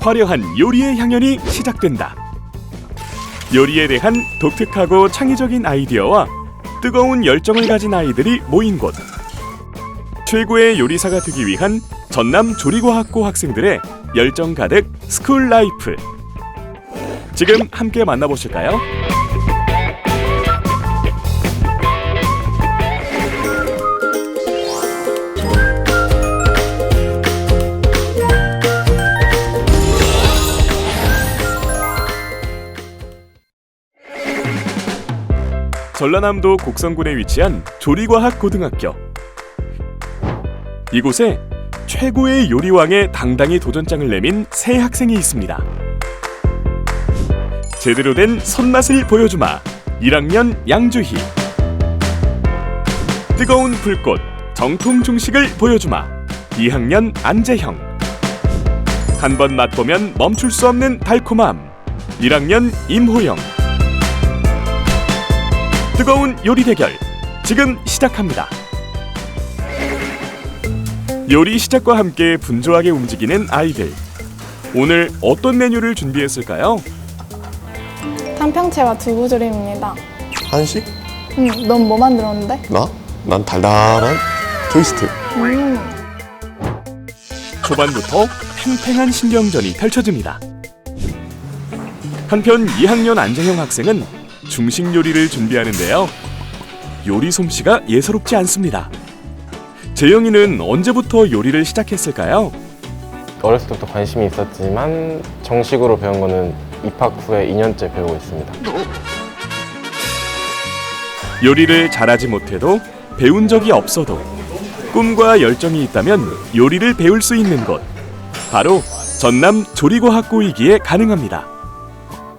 화려한 요리의 향연이 시작된다. 요리에 대한 독특하고 창의적인 아이디어와 뜨거운 열정을 가진 아이들이 모인 곳. 최고의 요리사가 되기 위한 전남 조리과학고 학생들의 열정 가득 스쿨 라이프. 지금 함께 만나보실까요? 전라남도 곡성군에 위치한 조리과학 고등학교. 이곳에 최고의 요리왕에 당당히 도전장을 내민 새 학생이 있습니다. 제대로 된 손맛을 보여주마. 1학년 양주희. 뜨거운 불꽃 정통 중식을 보여주마. 2학년 안재형. 한 번 맛보면 멈출 수 없는 달콤함. 1학년 임호영. 뜨거운 요리 대결 지금 시작합니다. 요리 시작과 함께 분주하게 움직이는 아이들. 오늘 어떤 메뉴를 준비했을까요? 탕평채와 두부조림입니다. 한식? 음, 넌뭐 만들었는데? 나? 난 달달한 트위스트. 음, 초반부터 팽팽한 신경전이 펼쳐집니다. 한편 2학년 안재형 학생은 중식 요리를 준비하는데요. 요리 솜씨가 예사롭지 않습니다. 재영이는 언제부터 요리를 시작했을까요? 어렸을 때부터 관심이 있었지만 정식으로 배운 거는 입학 후에 2년째 배우고 있습니다. 요리를 잘하지 못해도 배운 적이 없어도 꿈과 열정이 있다면 요리를 배울 수 있는 곳 바로 전남 조리과학고이기에 가능합니다.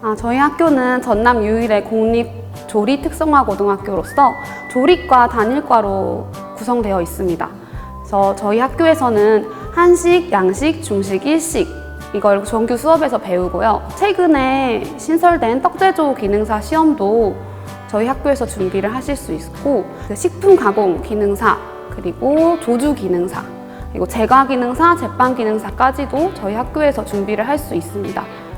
아, 저희 학교는 전남 유일의 공립 조리 특성화 고등학교로서 조리과 단일과로 구성되어 있습니다. 그래서 저희 학교에서는 한식, 양식, 중식, 일식 이걸 정규 수업에서 배우고요. 최근에 신설된 떡제조 기능사 시험도 저희 학교에서 준비를 하실 수 있고 그 식품 가공 기능사 그리고 조주 기능사 그리고 제과 기능사, 제빵 기능사까지도 저희 학교에서 준비를 할 수 있습니다.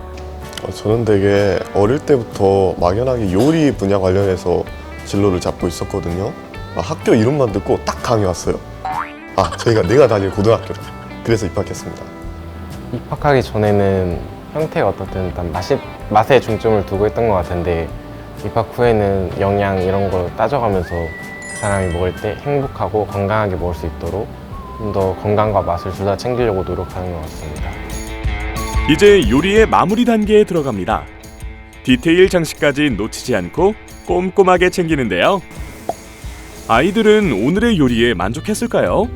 어, 저는 되게 어릴 때부터 막연하게 요리 분야 관련해서 진로를 잡고 있었거든요. 아, 학교 이름만 듣고 딱 강이 왔어요. 아, 저희가 내가 다닐 고등학교다. 그래서 입학했습니다. 입학하기 전에는 형태가 어떻든 일단 맛이, 맛에 중점을 두고 했던 것 같은데 입학 후에는 영양 이런 걸 따져가면서 사람이 먹을 때 행복하고 건강하게 먹을 수 있도록 좀 더 건강과 맛을 둘 다 챙기려고 노력하는 것 같습니다. 이제 요리의 마무리 단계에 들어갑니다. 디테일 장식까지 놓치지 않고 꼼꼼하게 챙기는데요. 아이들은 오늘의 요리에 만족했을까요?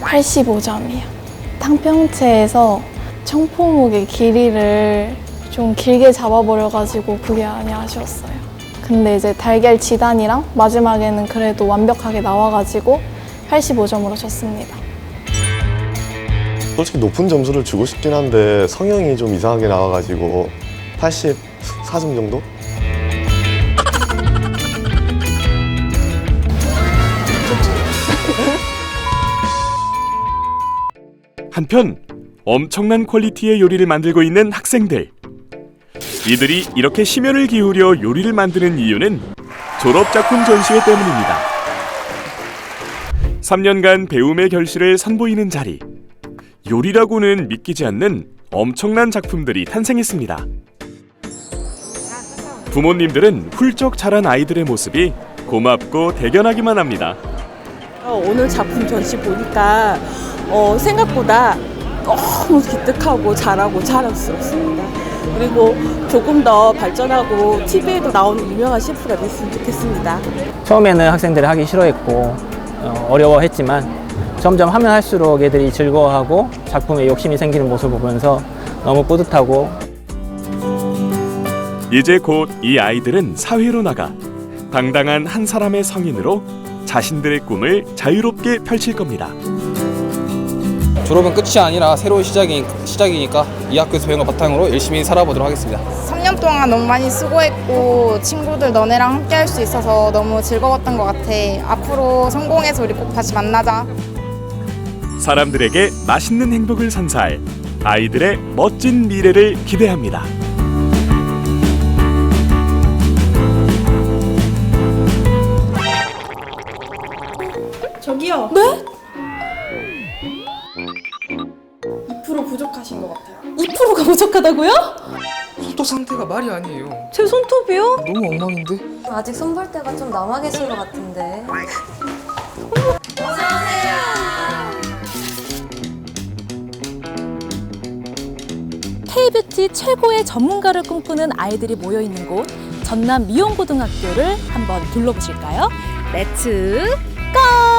팔 85점이요. 탕평채에서 청포묵의 길이를 좀 길게 잡아버려가지고 그게 많이 아쉬웠어요. 근데 이제 달걀 지단이랑 마지막에는 그래도 완벽하게 나와가지고 85점으로 쳤습니다. 솔직히 높은 점수를 주고 싶긴 한데 성형이 좀 이상하게 나와가지고 84점 정도? 한편 엄청난 퀄리티의 요리를 만들고 있는 학생들. 이들이 이렇게 심혈을 기울여 요리를 만드는 이유는 졸업 작품 전시회 때문입니다. 3년간 배움의 결실을 선보이는 자리. 요리라고는 믿기지 않는 엄청난 작품들이 탄생했습니다. 부모님들은 훌쩍 자란 아이들의 모습이 고맙고 대견하기만 합니다. 어, 오늘 작품 전시 보니까 어, 생각보다 너무 기특하고 잘하고 자랑스럽습니다. 그리고 조금 더 발전하고 TV에도 나오는 유명한 셰프가 됐으면 좋겠습니다. 처음에는 학생들이 하기 싫어했고 어, 어려워했지만 점점 하면 할수록 애들이 즐거워하고 작품에 욕심이 생기는 모습을 보면서 너무 뿌듯하고 이제 곧 이 아이들은 사회로 나가 당당한 한 사람의 성인으로 자신들의 꿈을 자유롭게 펼칠 겁니다. 졸업은 끝이 아니라 새로운 시작이, 시작이니까 이 학교에서 배운 걸 바탕으로 열심히 살아보도록 하겠습니다. 3년 1년 동안 너무 많이 수고했고 친구들 너네랑 함께 할 수 있어서 너무 즐거웠던 것 같아. 앞으로 성공해서 우리 꼭 다시 만나자. 사람들에게 맛있는 행복을 선사할 아이들의 멋진 미래를 기대합니다. 저기요. 네? 2%가 부족하다고요? 손톱 상태가 말이 아니에요. 제 손톱이요? 너무 엉망인데? 아직 손볼 때가 좀 남아 계신 것 같은데. K뷰티 최고의 전문가를 꿈꾸는 아이들이 모여 있는 곳 전남 미용고등학교를 한번 둘러보실까요? 렛츠 고!